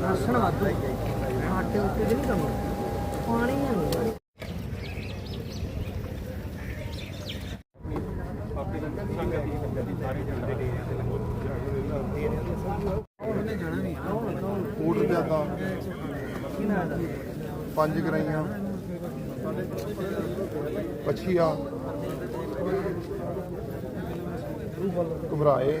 Ration ਵਾਧੂ ਆਟੇ ਉੱਤੇ ਨਹੀਂ ਕੰਮ ਪਾਣੀ ਨਹੀਂ ਊਠ ਜ਼ਿਆਦਾ ਪੰਜ ਗਰਾਈਆਂ ਪਛੀਆ ਘਬਰਾਏ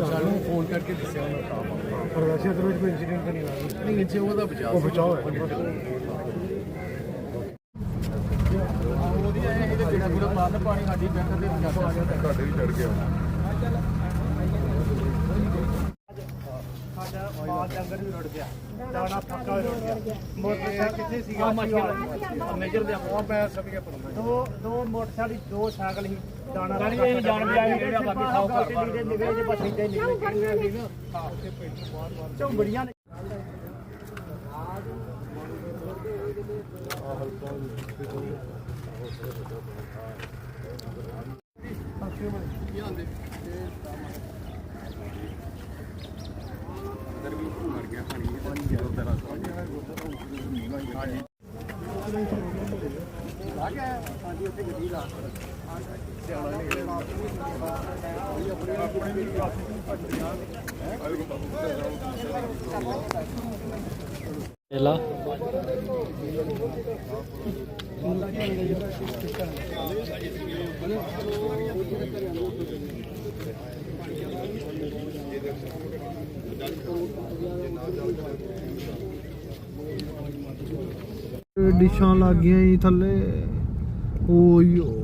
ਸਾਨੂੰ ਫੋਨ ਕਰਕੇ ਦੱਸਿਆ ਉਹਨਾਂ ਕੰਮ ਪਰ ਵੈਸੇ ਅਦਰ ਵਿੱਚ ਕੋਈ ਇਨਸੀਡੈਂਟ ਨਹੀਂ ਹੋਇਆ ਨਹੀਂ ਇੱਥੇ ਉਹਦਾ ਬਚਾਅ ਉਹ ਬਚਾਅ ਹੈ ਤੁਹਾਡੇ ਵੀ ਚੜ ਗਿਆ ਦੋ ਦੋ ਮੋਟਰਸਾਈਕਲ ਦੋ ਸਾਈਕਲ ਹੀ। ਦਾਣਾ ਗਾੜੀ ਇਹ ਜਾਣ ਵੀ ਆਈ ਜਿਹੜਾ ਬਾਕੀ ਖਾਓ ਕਰ ਦੇ ਨਿਕਲੇ ਜੇ ਬਸ ਇੱਥੇ ਨਿਕਲੇ ਝੁੰਬੜੀਆਂ ਨੇ। ਲਾ ਡਿਸ਼ਾਂ ਲੱਗ ਗਈਆਂ ਜੀ ਥੱਲੇ। ਓਯੋ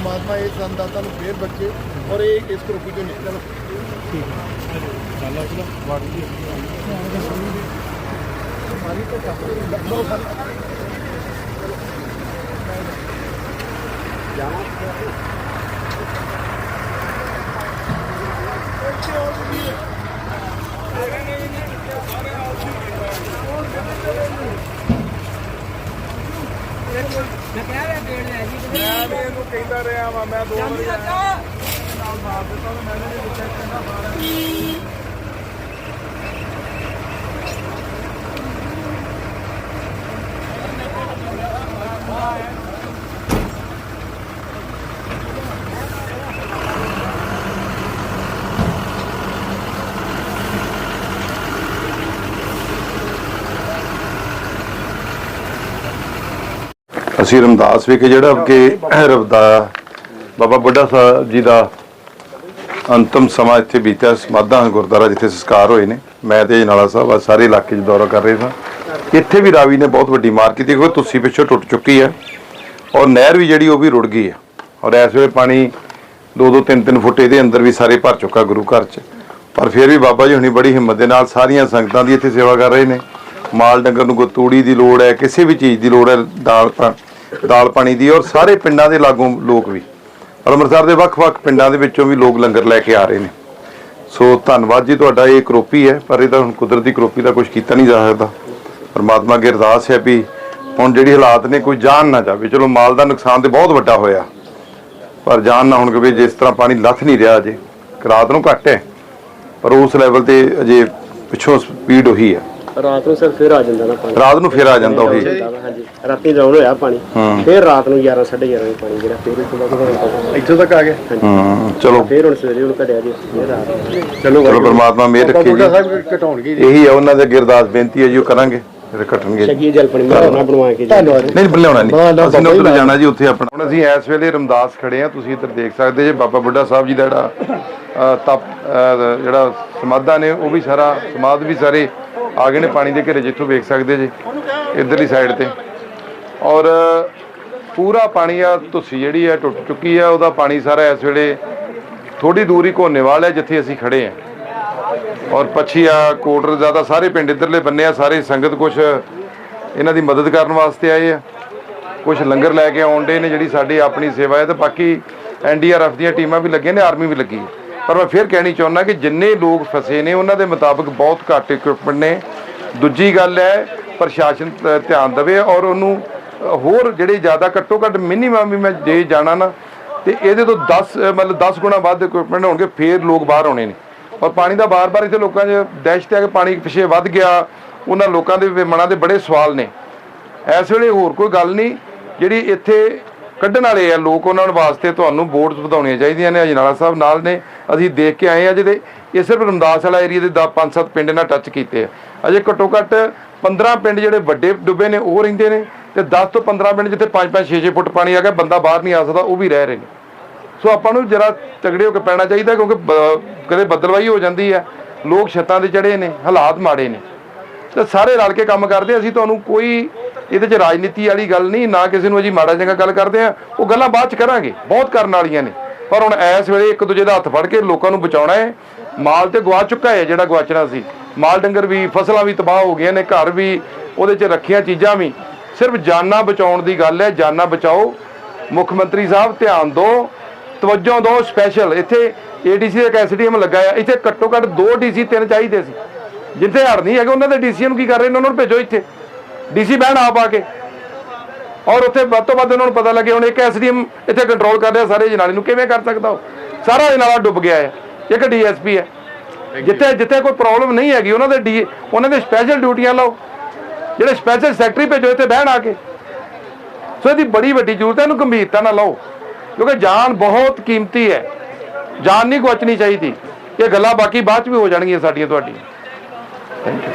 ਪ੍ਰਮਾਤਮਾ ਇਸ ਸੰਦਾਤਾ ਨੂੰ ਫੇਰ ਬੱਚੇ ਔਰ ਇਹ ਇਸ ਕਰੋਪੀ ਤੋਂ ਨਿਕਲਣ ਮੈਂ ਵੀ ਇਹਨੂੰ ਕਹਿੰਦਾ ਰਿਹਾ ਵਾ ਮੈਂ ਦੋ ਵਾਰੀ ਆਇਆ। ਨਾਲ ਮਾਰ ਦਿੱਤਾ ਤੇ ਮੈਨੂੰ ਵੀ ਪੁੱਛਿਆ ਕਹਿੰਦਾ ਬਾਹਰ ਅਸੀਂ ਰਮਦਾਸ ਵਿਖੇ ਜਿਹੜਾ ਕਿ ਰਬਦਾ ਬਾਬਾ ਬੁੱਢਾ ਸਾਹਿਬ ਜੀ ਦਾ ਅੰਤਮ ਸਮਾਂ ਇੱਥੇ ਬੀਤਿਆ, ਸਮਾਧਾਂ ਗੁਰਦੁਆਰਾ ਜਿੱਥੇ ਸੰਸਕਾਰ ਹੋਏ ਨੇ। ਮੈਂ ਤੇ ਜਨਾਲਾ ਸਾਹਿਬ ਅੱਜ ਸਾਰੇ ਇਲਾਕੇ 'ਚ ਦੌਰਾ ਕਰ ਰਹੇ ਸਾਂ। ਇੱਥੇ ਵੀ ਰਾਵੀ ਨੇ ਬਹੁਤ ਵੱਡੀ ਮਾਰ ਕੀਤੀ, ਕਿਉਂਕਿ ਤੁਸੀਂ ਪਿੱਛੋਂ ਟੁੱਟ ਚੁੱਕੀ ਹੈ ਔਰ ਨਹਿਰ ਵੀ ਜਿਹੜੀ ਉਹ ਵੀ ਰੁੜ ਗਈ ਹੈ। ਔਰ ਇਸ ਵੇਲੇ ਪਾਣੀ 2-2 3-3 ਫੁੱਟ ਇਹਦੇ ਅੰਦਰ ਵੀ ਸਾਰੇ ਭਰ ਚੁੱਕਾ ਗੁਰੂ ਘਰ 'ਚ। ਪਰ ਫਿਰ ਵੀ ਬਾਬਾ ਜੀ ਹੁਣੀ ਬੜੀ ਹਿੰਮਤ ਦੇ ਨਾਲ ਸਾਰੀਆਂ ਸੰਗਤਾਂ ਦੀ ਇੱਥੇ ਸੇਵਾ ਕਰ ਰਹੇ ਨੇ। ਮਾਲ ਡੰਗਰ ਨੂੰ ਕੋਈ ਤੂੜੀ ਦੀ ਲੋੜ ਹੈ, ਕਿਸੇ ਵੀ ਚੀਜ਼ ਦੀ ਲੋੜ ਹੈ, ਦਾਲ ਪਾ- ਦਾਲ ਪਾਣੀ ਦੀ ਔਰ ਸਾਰੇ ਪਿੰਡਾਂ ਦੇ ਲਾਗੋਂ ਲੋਕ ਵੀ। ਔਰ ਅੰਮ੍ਰਿਤਸਰ ਦੇ ਵੱਖ-ਵੱਖ ਪਿੰਡਾਂ ਦੇ ਵਿੱਚੋਂ ਵੀ ਲੋਕ ਲੰਗਰ ਲੈ ਕੇ ਆ ਰਹੇ ਨੇ। ਸੋ ਧੰਨਵਾਦ ਜੀ, ਤੁਹਾਡਾ ਇਹ ਕਰੋਪੀ ਹੈ, ਪਰ ਇਹ ਤਾਂ ਹੁਣ ਕੁਦਰਤੀ ਕਰੋਪੀ ਦਾ ਕੁਝ ਕੀਤਾ ਨਹੀਂ ਜਾ ਸਕਦਾ। ਪਰਮਾਤਮਾ ਅੱਗੇ ਅਰਦਾਸ ਹੈ ਵੀ ਹੁਣ ਜਿਹੜੀ ਹਾਲਾਤ ਨੇ ਕੋਈ ਜਾਨ ਨਾ ਜਾਵੇ। ਚਲੋ ਮਾਲ ਦਾ ਨੁਕਸਾਨ ਤੇ ਬਹੁਤ ਵੱਡਾ ਹੋਇਆ। ਪਰ ਜਾਨ ਨਾ ਹੁਣ ਕਿ ਜਿਸ ਤਰ੍ਹਾਂ ਪਾਣੀ ਲੱਥ ਨਹੀਂ ਰਿਹਾ ਅਜੇ ਰਾਤ ਨੂੰ ਘੱਟ ਹੈ। ਪਰ ਉਸ ਲੈਵਲ ਤੇ ਅਜੇ ਪਿੱਛੋਂ ਸਪੀਡ ਉਹੀ ਹੈ। ਰਾਤ ਨੂੰ ਸਿਰ ਫੇਰ ਆ ਜਾਂਦਾ ਨਾ ਪਾਣੀ। ਰਾਤ ਨੂੰ ਫਿਰ ਆ ਜਾਂਦਾ ਉਹੀ। ਹਾਂਜੀ। ਰਾਤੀ ਡਾਊਨ ਹੋਇਆ ਪਾਣੀ। ਫੇਰ ਰਾਤ ਨੂੰ 11 11:30 ਵਜੇ ਪਾਣੀ ਜਿਹੜਾ ਫੇਰ ਇਸ ਤੋਂ ਬਾਅਦ ਇੱਥੋਂ ਤੱਕ ਆ ਗਏ ਹੂੰ ਚਲੋ। ਫੇਰ ਹੁਣ ਸਵੇਰੇ ਹੁਣ ਘਟਿਆ ਜੀ ਫੇਰ ਰਾਤ ਚਲੋ ਚਲੋ ਪਰਮਾਤਮਾ ਮਿਹਰ ਰੱਖੇ ਜੀ। ਬੁੱਢਾ ਸਾਹਿਬ ਘਟਾਉਣਗੇ ਜੀ। ਇਹੀ ਹੈ ਉਹਨਾਂ ਦੇ ਅੱਗੇ ਅਰਦਾਸ ਬੇਨਤੀ ਹੈ ਜੀ ਉਹ ਕਰਾਂਗੇ ਫਿਰ ਘਟਣਗੇ ਸ਼ਕੀ ਜਲ ਪਾਣੀ ਮੈਂ ਨਾ ਬਣਵਾ ਕੇ ਜੀ। ਧੰਨਵਾਦ ਨਹੀਂ ਲਿਆਉਣਾ ਬਣਾ ਨਹੀਂ। ਅਸੀਂ ਉੱਧਰ ਜੀ ਜਾਣਾ ਜੀ ਉੱਥੇ ਆਪਣਾ। ਹੁਣ ਅਸੀਂ ਇਸ ਵੇਲੇ ਰਮਦਾਸ ਖੜੇ ਆ ਤੁਸੀਂ ਇੱਧਰ ਦੇਖ ਸਕਦੇ ਜੇ ਬਾਬਾ ਬੁੱਢਾ ਸਾਹਿਬ ਜੀ ਦਾ ਜਿਹੜਾ ਤਪ ਜਿਹੜਾ ਸਮਾਧਾ ਨੇ ਉਹ ਵੀ ਸਾਰਾ ਸਮਾਧ ਵੀ ਸਾਰੇ ਆ ਗਏ ਨੇ ਪਾਣੀ ਦੇ ਘੇਰੇ ਜਿੱਥੋਂ ਵੇਖ ਸਕਦੇ ਜੀ, ਇੱਧਰਲੀ ਸਾਈਡ ਤੇ। ਔਰ ਪੂਰਾ ਪਾਣੀ ਆ ਤੁਸੀਂ ਜਿਹੜੀ ਆ ਟੁੱਟ ਚੁੱਕੀ ਆ, ਉਹਦਾ ਪਾਣੀ ਸਾਰਾ ਇਸ ਵੇਲੇ ਥੋੜੀ ਦੂਰੀ ਕੋਨੇਵਾਲ ਹੈ ਜਿੱਥੇ ਅਸੀਂ ਖੜੇ ਆ। ਔਰ ਪਛੀਆ ਕੋਟਰ ਜ਼ਿਆਦਾ ਸਾਰੇ ਪਿੰਡ ਇੱਧਰਲੇ ਬੰਨੇ ਆ, ਸਾਰੇ ਸੰਗਤ ਕੁਛ ਇਹਨਾਂ ਦੀ ਮਦਦ ਕਰਨ ਵਾਸਤੇ ਆਏ ਆ। ਕੁਝ ਲੰਗਰ ਲੈ ਕੇ ਆਉਂਦੇ ਨੇ ਜਿਹੜੀ ਸਾਡੀ ਆਪਣੀ ਸੇਵਾ ਹੈ ਤੇ ਬਾਕੀ ਐਨਡੀਆਰਐਫ ਦੀਆਂ ਟੀਮਾਂ ਵੀ ਲੱਗੀਆਂ ਨੇ, ਆਰਮੀ ਵੀ ਲੱਗੀ ਹੈ। ਪਰ ਮੈਂ ਫਿਰ ਕਹਿਣੀ ਚਾਹੁੰਦਾ ਕਿ ਜਿੰਨੇ ਲੋਕ ਫਸੇ ਨੇ, ਉਹਨਾਂ ਦੇ ਮੁਤਾਬਕ ਬਹੁਤ ਘੱਟ ਇਕਵਿਪਮੈਂਟ ਨੇ। ਦੂਜੀ ਗੱਲ ਹੈ, ਪ੍ਰਸ਼ਾਸਨ ਧਿਆਨ ਦੇਵੇ ਔਰ ਉਹਨੂੰ ਹੋਰ ਜਿਹੜੇ ਜ਼ਿਆਦਾ ਘੱਟੋ ਘੱਟ ਮਿਨੀਮਮ ਵੀ ਮੈਂ ਜੇ ਜਾਣਾ ਨਾ, ਤੇ ਇਹਦੇ ਤੋਂ 10 ਮਤਲਬ 10 ਗੁਣਾ ਵੱਧ ਇਕਵਿਪਮੈਂਟ ਹੋਣਗੇ, ਫੇਰ ਲੋਕ ਬਾਹਰ ਆਉਣੇ ਨੇ। ਔਰ ਪਾਣੀ ਦਾ ਬਾਰ-ਬਾਰ ਇੱਥੇ ਲੋਕਾਂ 'ਚ ਦਹਿਸ਼ਤ ਹੈ ਕਿ ਪਾਣੀ ਪਿੱਛੇ ਵੱਧ ਗਿਆ, ਉਹਨਾਂ ਲੋਕਾਂ ਦੇ ਮਨਾਂ ਦੇ ਬੜੇ ਸਵਾਲ ਨੇ। ਇਸ ਵੇਲੇ ਹੋਰ ਕੋਈ ਗੱਲ ਨਹੀਂ, ਜਿਹੜੀ ਇੱਥੇ ਕੱਢਣ ਵਾਲੇ ਆ। ਲੋਕ ਉਹਨਾਂ ਨੂੰ ਵਾਸਤੇ ਤੁਹਾਨੂੰ ਬੋਰਡਸ ਵਧਾਉਣੀਆਂ ਚਾਹੀਦੀਆਂ ਨੇ। ਅਜਨਾਲਾ ਸਾਹਿਬ ਨਾਲ ਨੇ। ਅਸੀਂ ਦੇਖ ਕੇ ਆਏ ਆ ਜਿਹਦੇ ਇਹ ਸਿਰਫ ਰਮਦਾਸ ਵਾਲਾ ਏਰੀਆ ਦੇ 10 5-7 ਪਿੰਡ ਨਾਲ ਟੱਚ ਕੀਤੇ ਆ। ਅਜੇ ਘੱਟੋ ਘੱਟ 15 ਪਿੰਡ ਜਿਹੜੇ ਵੱਡੇ ਡੁੱਬੇ ਨੇ, ਉਹ ਰਹਿੰਦੇ ਨੇ ਤੇ 10 ਤੋਂ 15 ਪਿੰਡ ਜਿੱਥੇ 5-5 6-6 ਫੁੱਟ ਪਾਣੀ ਆ ਗਿਆ, ਬੰਦਾ ਬਾਹਰ ਨਹੀਂ ਆ ਸਕਦਾ, ਉਹ ਵੀ ਰਹਿ ਰਹੇ ਨੇ। ਸੋ ਆਪਾਂ ਨੂੰ ਜਰਾ ਤਗੜੇ ਹੋ ਕੇ ਪੈਣਾ ਚਾਹੀਦਾ ਕਿਉਂਕਿ ਬ- ਕਦੇ ਬੱਦਲਵਾਈ ਹੋ ਜਾਂਦੀ ਹੈ ਲੋਕ ਛੱਤਾਂ ਤੇ ਚੜੇ ਨੇ, ਹਾਲਾਤ ਮਾੜੇ ਨੇ। ਤੇ ਸਾਰੇ ਰਲ ਕੇ ਕੰਮ ਕਰਦੇ ਅਸੀਂ ਤੁਹਾਨੂੰ ਕੋਈ ਇਹਦੇ 'ਚ ਰਾਜਨੀਤੀ ਵਾਲੀ ਗੱਲ ਨਹੀਂ, ਨਾ ਕਿਸੇ ਨੂੰ ਅਜੀ ਮਾੜਾ ਚੰਗਾ ਗੱਲ ਕਰਦੇ ਆ ਉਹ ਗੱਲਾਂ ਬਾਅਦ 'ਚ ਕਰਾਂਗੇ, ਬਹੁਤ ਕਰਨ ਵਾਲੀਆਂ ਨੇ। ਪਰ ਹੁਣ ਇਸ ਵੇਲੇ ਇੱਕ ਦੂਜੇ ਦਾ ਹੱਥ ਫੜ ਕੇ ਲੋਕਾਂ ਨੂੰ ਬਚਾਉਣਾ ਹੈ। ਮਾਲ ਤੇ ਗਵਾ ਚੁੱਕਾ ਹੈ ਜਿਹੜਾ ਗਵਾਚਣਾ ਸੀ। ਮਾਲ ਡੰਗਰ ਵੀ, ਫਸਲਾਂ ਵੀ ਤਬਾਹ ਹੋ ਗਈਆਂ ਨੇ, ਘਰ ਵੀ, ਉਹਦੇ 'ਚ ਰੱਖੀਆਂ ਚੀਜ਼ਾਂ ਵੀ। ਸਿਰਫ ਜਾਨਾਂ ਬਚਾਉਣ ਦੀ ਗੱਲ ਹੈ, ਜਾਨਾਂ ਬਚਾਓ। ਮੁੱਖ ਮੰਤਰੀ ਸਾਹਿਬ, ਧਿਆਨ ਦਿਓ। ਤਵੱਜੋ ਦਿਓ ਸਪੈਸ਼ਲ ਇੱਥੇ ਏਡੀਸੀ ਦਾ ਇੱਕ ਐਸਡੀਐਮ ਲੱਗਾ ਆ। ਇੱਥੇ ਘੱਟੋ ਘੱਟ ਦੋ ਡੀਸੀ ਤਿੰਨ ਚਾਹੀਦੇ ਸੀ। ਜਿੱਥੇ ਹੜ ਨਹੀਂ ਹੈਗੇ, ਉਹਨਾਂ ਦੇ ਡੀਸੀ ਨੂੰ ਕੀ ਕਰ ਰਹੇ ਨੇ? ਉਹਨਾਂ ਨੂੰ ਭੇਜੋ ਇੱਥੇ। ਡੀਸੀ ਬਹਿਣ ਆਪ ਆ ਕੇ। ਔਰ ਉੱਥੇ ਵੱਧ ਤੋਂ ਵੱਧ ਉਹਨਾਂ ਨੂੰ ਪਤਾ ਲੱਗੇ ਹੁਣ ਇੱਕ ਐਸਡੀਐਮ ਇੱਥੇ ਕੰਟਰੋਲ ਕਰ ਰਿਹਾ ਸਾਰੇ ਜਨਾਲੇ ਨੂੰ ਕਿਵੇਂ ਕਰ ਸਕਦਾ ਉਹ? ਸਾਰਾ ਜਨਾਲਾ ਡੁੱਬ ਗਿਆ ਹੈ। ਇੱਕ ਡੀਐਸਪੀ ਹੈ। ਜਿੱਥੇ ਜਿੱਥੇ ਕੋਈ ਪ੍ਰੋਬਲਮ ਨਹੀਂ ਹੈਗੀ ਉਹਨਾਂ ਦੇ ਡੀ ਉਹਨਾਂ ਦੇ ਸਪੈਸ਼ਲ ਡਿਊਟੀਆਂ ਲਾਓ। ਜਿਹੜੇ ਸਪੈਸ਼ਲ ਸੈਕਟਰੀ ਭੇਜੋ ਇੱਥੇ ਬਹਿਣ ਆ ਕੇ। ਸੋ ਇਹਦੀ ਬੜੀ ਵੱਡੀ ਜ਼ਰੂਰਤ ਹੈ ਇਹਨੂੰ ਗੰਭੀਰਤਾ ਨਾਲ ਲਓ। ਕਿਉਂਕਿ ਜਾਨ ਬਹੁਤ ਕੀਮਤੀ ਹੈ। ਜਾਨ ਨਹੀਂ ਗੁਆਚਣੀ ਚਾਹੀਦੀ। ਇਹ ਗੱਲਾਂ ਬਾਕੀ ਬਾਅਦ ਚ ਵੀ ਹੋ ਜਾਣਗੀਆਂ ਸਾਡੀਆਂ ਤੁਹਾਡੀਆਂ। Thank you